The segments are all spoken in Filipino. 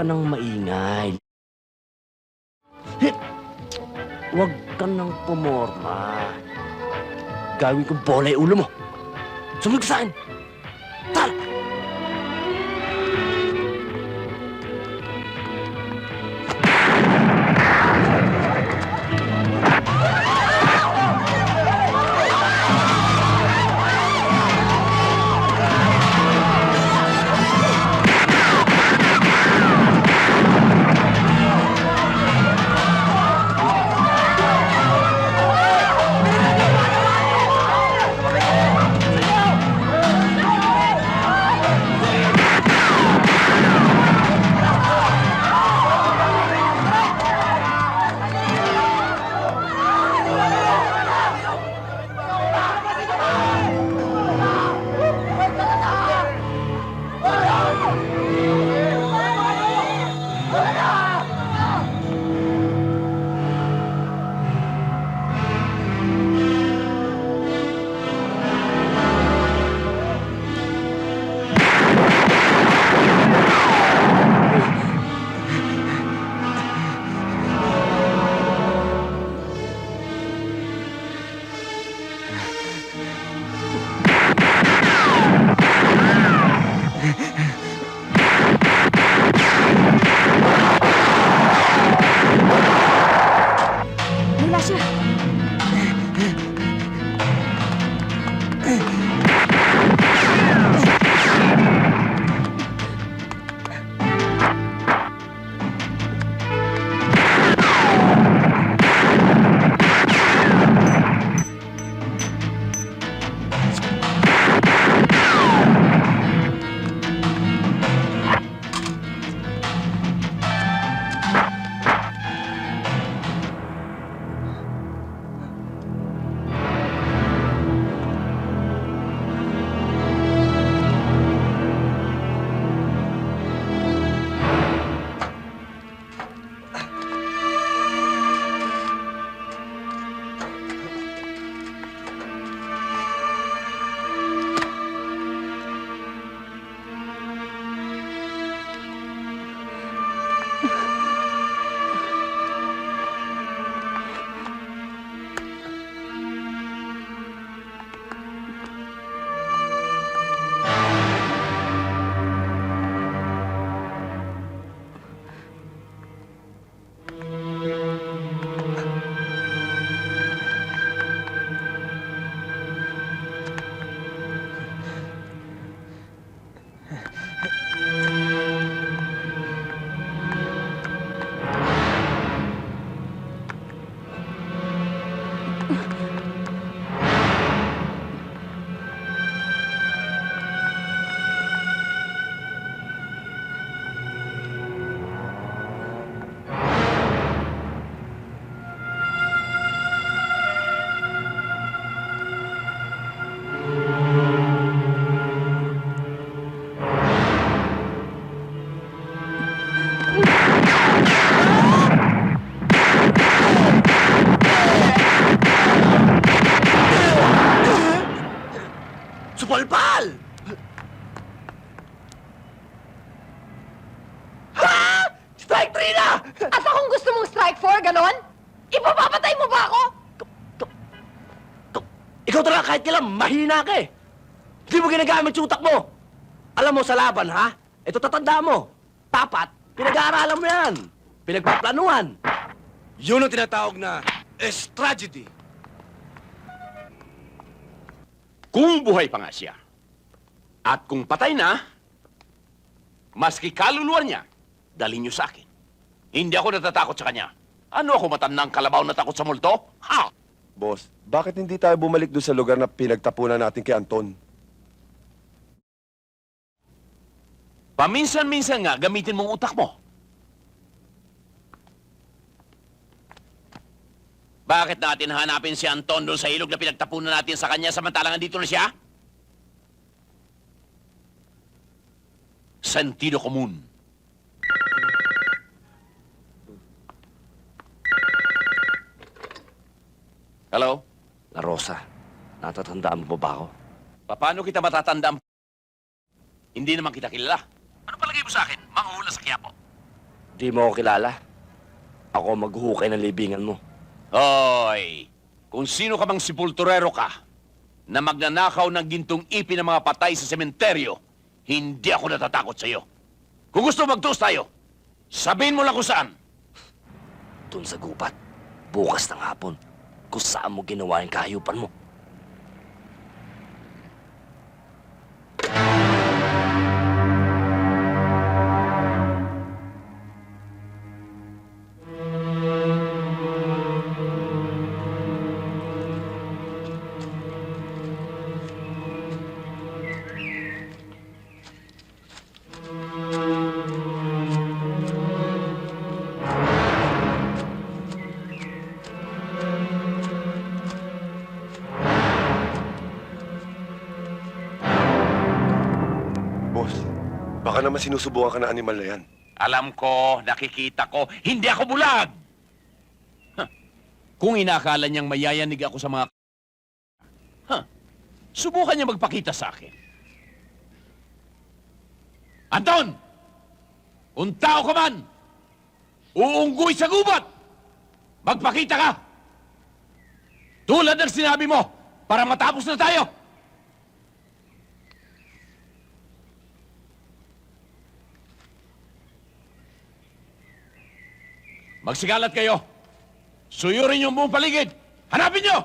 ka nang maingay. Hit! Huwag ka nang pumorma. Gawin kong bola ulo mo. Sumunod sa akin. Ganon? Ipapapatay mo ba ako? Ikaw talaga kahit kailan, mahina ka eh. Hindi mo ginagamit yung utak mo. Alam mo sa laban, ha? Ito tatanda mo. Tapat, pinag-aaralan mo yan. Pinagpaplanuhan. Yun ang tinatawag na tragedy. Kung buhay pa nga siya, at kung patay na, maski kaluluwa niya, dalhin niyo sa akin. Hindi ako natatakot sa kanya. Ano ako matandang kalabaw na takot sa multo? Ha? Boss, bakit hindi tayo bumalik doon sa lugar na pinagtapunan natin kay Anton? Paminsan-minsan nga, gamitin mong utak mo. Bakit natin hanapin si Anton doon sa ilog na pinagtapunan natin sa kanya samantalang andito na siya? Sentido común. Hello? La Rosa, natatandaan mo ba ako? Paano kita matatandaan? Hindi naman kita kilala. Ano palagay mo sa akin? Manguhula sa Quiapo. Di mo ako kilala. Ako maghuhukay ng libingan mo. Hoy! Kung sino ka mang sepulturero ka na magnanakaw ng gintong ipi ng mga patay sa sementeryo, hindi ako natatakot sa iyo. Kung gusto magtuos tayo, sabihin mo lang kung saan. Doon sa gupat, bukas ng hapon, kung saan mo ginawa yung kahayupan mo. Baka naman sinusubukan ka ng animal na yan. Alam ko, nakikita ko, hindi ako bulag! Huh. Kung inakala niyang mayayanig ako sa mga... Huh. Subukan niya magpakita sa akin. Anton! Kung tao ka man, uunggoy sa gubat! Magpakita ka! Tulad ng sinabi mo, para matapos na tayo! Magsigalat kayo. Suyurin yung buong paligid. Hanapin nyo!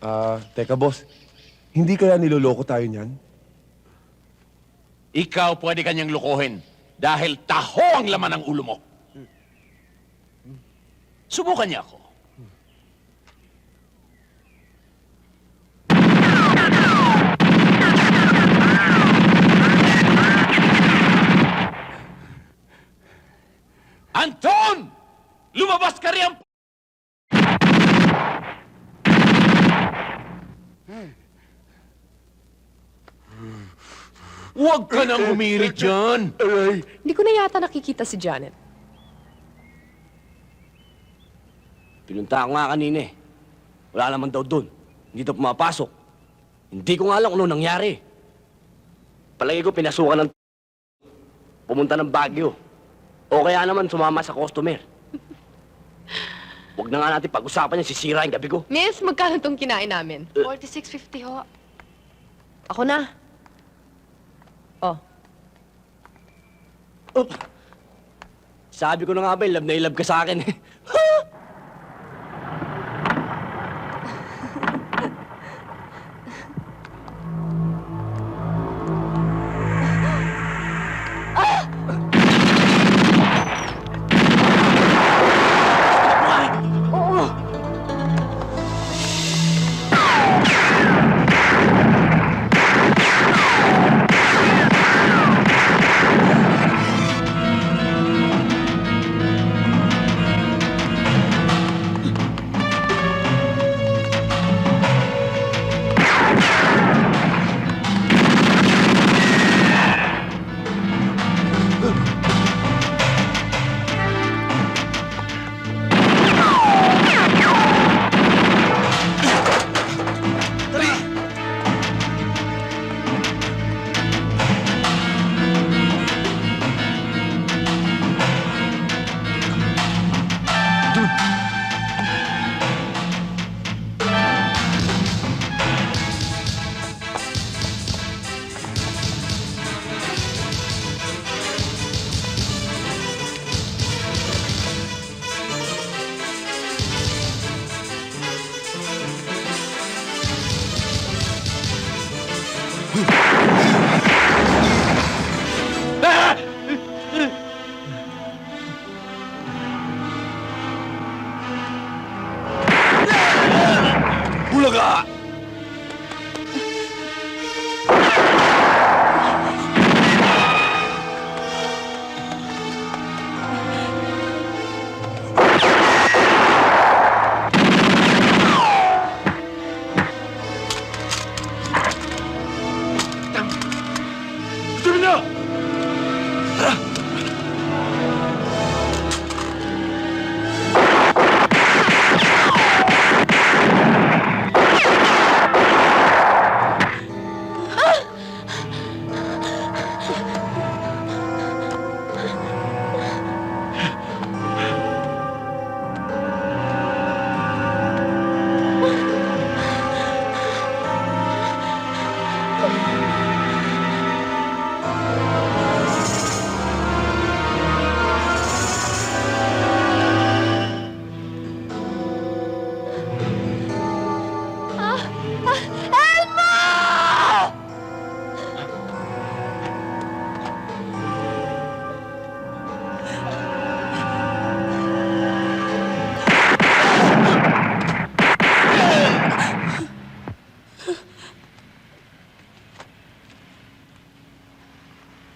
Ah, teka boss. Hindi kaya niloloko tayo niyan? Ikaw pwede kanyang lukuhin dahil taho ang laman ng ulo mo. Subukan niya ako. Anton! Lumabas ka riyan! Huwag ka nang humirit dyan! Hindi ko na yata nakikita si Janet. Pinunta ko nga kanina eh. Wala naman daw doon. Hindi daw pumapasok. Hindi ko nga alam kung ano nangyari. Palagi ko pinasukan ng... Pumunta ng Baguio. O kaya naman sumama sa customer. Huwag na nga natin pag-usapan yan, sisira yung gabi ko. Miss, magkano tong kinain namin? 46.50 ho. Ako na. Oh, Up! Sabi ko na nga ba, love na love ka sa akin eh. 立正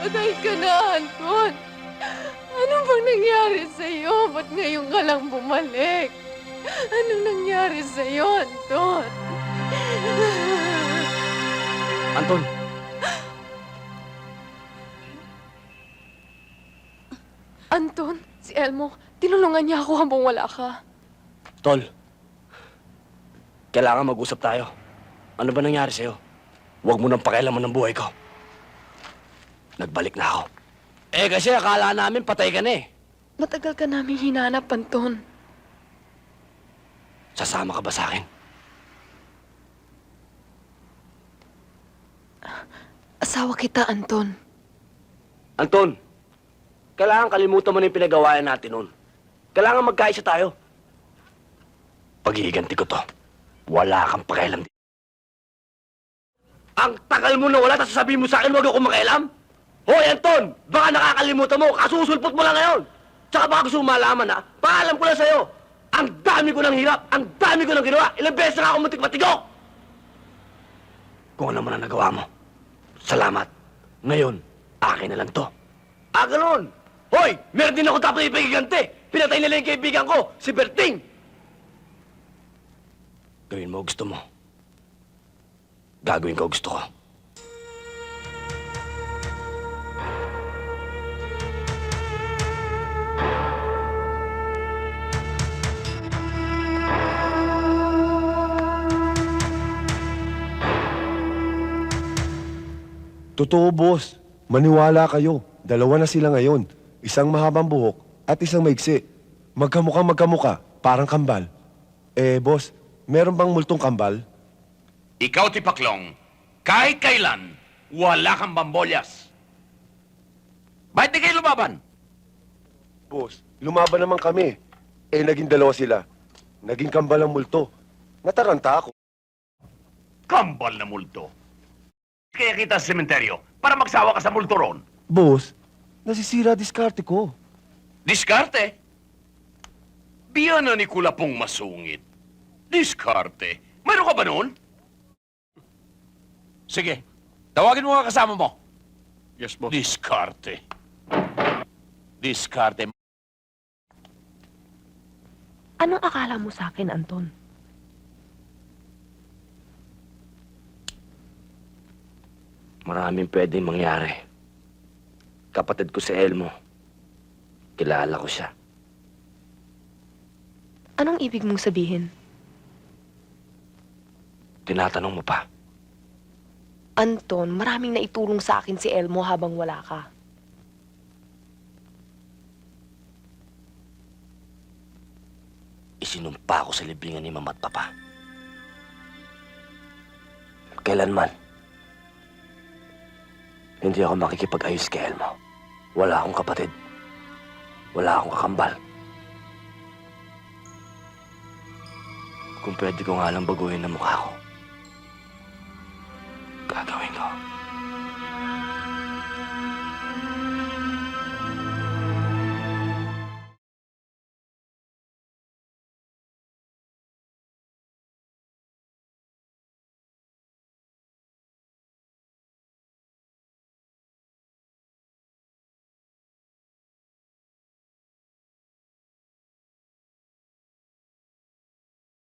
patay ka na, Anton! Ano bang nangyari sa'yo? Ba't ngayon ka lang bumalik? Anong nangyari sa'yo, Anton? Anton, Anton, si Elmo, tinulungan niya ako habang wala ka. Tol. Kailangan mag-usap tayo. Ano ba nangyari sa'yo? Huwag mo nang pakialaman ng buhay ko. Nagbalik na ako. Eh kasi akala namin patay ka na eh. Matagal ka namin hinanap, Anton. Sasama ka ba sa akin? Asawa kita, Anton. Anton, kailangan kalimutan mo na yung pinagawayan natin noon. Kailangan magkaisa tayo. Pag-iiganti ko to. Wala kang pakialam. Ang tagal mo na wala, tapos sasabihin mo sa akin, huwag ako makialam? Hoy, Anton! Baka nakakalimutan mo, kasusulpot mo lang ngayon! Tsaka baka gusto mo malaman, ha? Paalam ko lang sa'yo! Ang dami ko ng hirap! Ang dami ko ng ginawa! Ilang beses na ako muntik matigok! Kung ano man ang nagawa mo, salamat. Ngayon, akin na lang to. Ah, ganun! Hoy! Meron din ako dapat ipagigante! Pinatay nila yung kaibigan ko, si Berting! Gawin mo gusto mo. Gagawin ko gusto ko. Totoo, boss. Maniwala kayo. Dalawa na sila ngayon. Isang mahabang buhok at isang maigsi. Magkamukha magkamukha, parang kambal. Eh, boss, meron bang multong kambal? Ikaw, Tipaklong, kahit kailan, wala kang bambolyas. Bakit di kayo lumaban? Boss, lumaban naman kami. Eh, naging dalawa sila. Naging kambal ang multo. Nataranta ako. Kambal na multo. Kaya kita sa sementeryo para magsawa ka sa multo ron. Boss, nasisira diskarte ko. Diskarte. Biyan na ni Kulapong masungit. Diskarte. Mayroon ka ba noon? Sige, tawagin mo nga kasama mo. Yes, boss. Diskarte. Diskarte. Anong akala mo sa akin, Anton? Maraming pwedeng mangyari. Kapatid ko si Elmo. Kilala ko siya. Anong ibig mong sabihin? Tinatanong mo pa. Anton, maraming naitulong sa akin si Elmo habang wala ka. Isinumpa ko sa libingan ni Mama at Papa. Kailanman, hindi ako makikipag-ayos kay Elmo. Wala akong kapatid. Wala akong kakambal. Kung pwede ko nga lang baguhin ang mukha ko, gagawin ko.